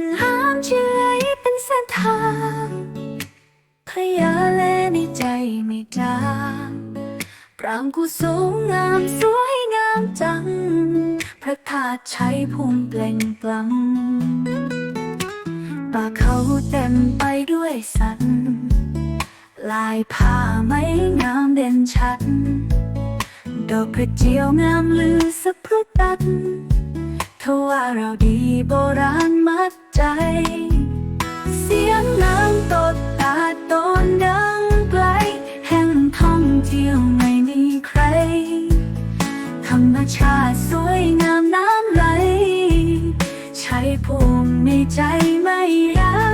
นห้ามเชื่อเป็นเส้นทางพยาแลในใจไม่จางปรางกูสูงงามสวยงามจัง พระธาตุใช้ภูมิเปล่งปลั่งป่าเขาเต็มไปด้วยสัน ลายผ้าไม้งามเด่นชัด ดอกกระเจียวงามลือสะพรุดตัด ทว่าเราดีโบราณมัดใจ เสียงน้ำตดตาโดนดังไกล แห่งท่องเที่ยวไม่มีใคร ธรรมชาติสวยงามน้ำไหล ใช้ภูมิในใจไม่ย้า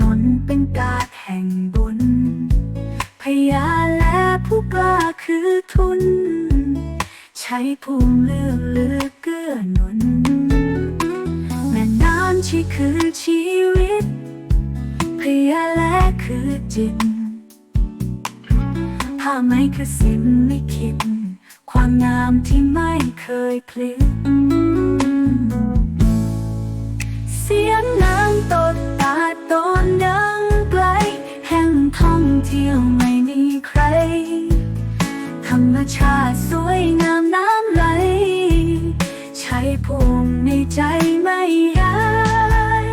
นนเป็นการแห่งบุญ พยาและผู้กล้าคือทุน ใช้ภูมิเลือกเลือกเกื้อหนุน แม่น้ำที่คือชีวิต พยาและคือจิตผ้าไหมคือสิ่งลิขิตความงามที่ไม่เคยพลิกเสียง เที่ยวไม่มีใคร ธรรมชาติสวยงามน้ำไหล ใช้ภูมิในใจไม่ย้าย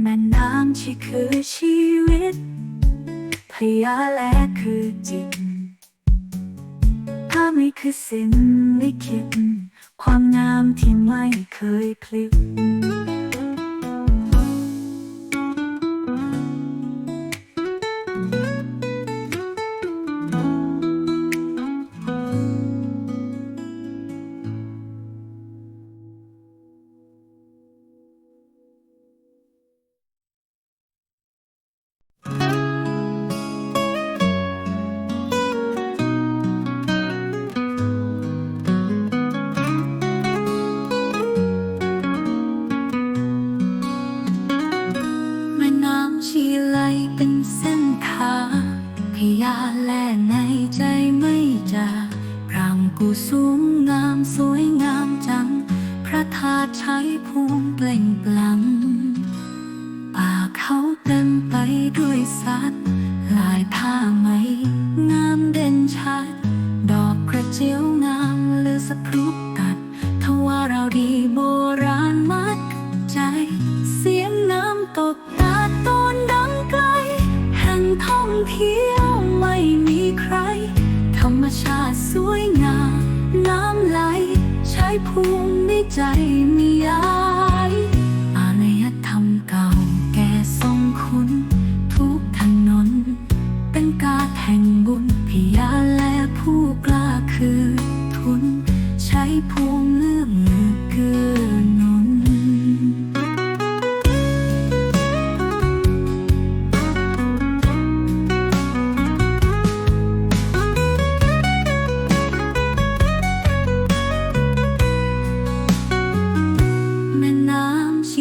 แม่น้ำที่คือชีวิต ยาและคือจิตถ้าไม่คือสิ่งลิขิตความงามที่ไม่เคยพลิก ยาและในใจไม่จาพรางกูสูงงามสวยงามจัง พระธาตุใช้ภูมิเปล่งปลั่งป่าเขาเต็มไปด้วยสัตว์ ลายผ้าไหมงามเด่นชัด ดอกกระเจียวงามเลือสะพรุ ภูมิในใจมียา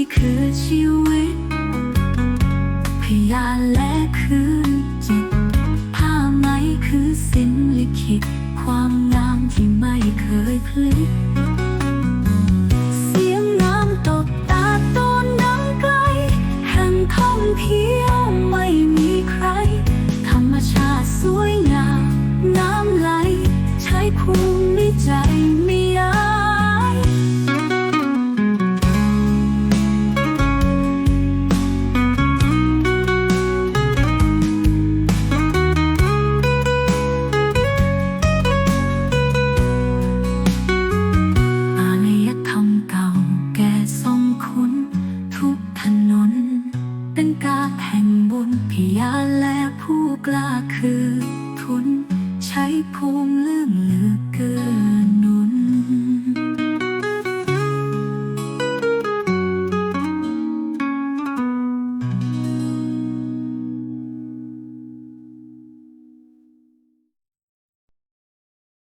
ที่คือชีวิต พยานและคือจิต ผ้าไหมคือสิ้นลิขิต ความงามที่ไม่เคยพลิก และผู้กล้าคือทุน ใช้ภูมิเลื่องลือเกิน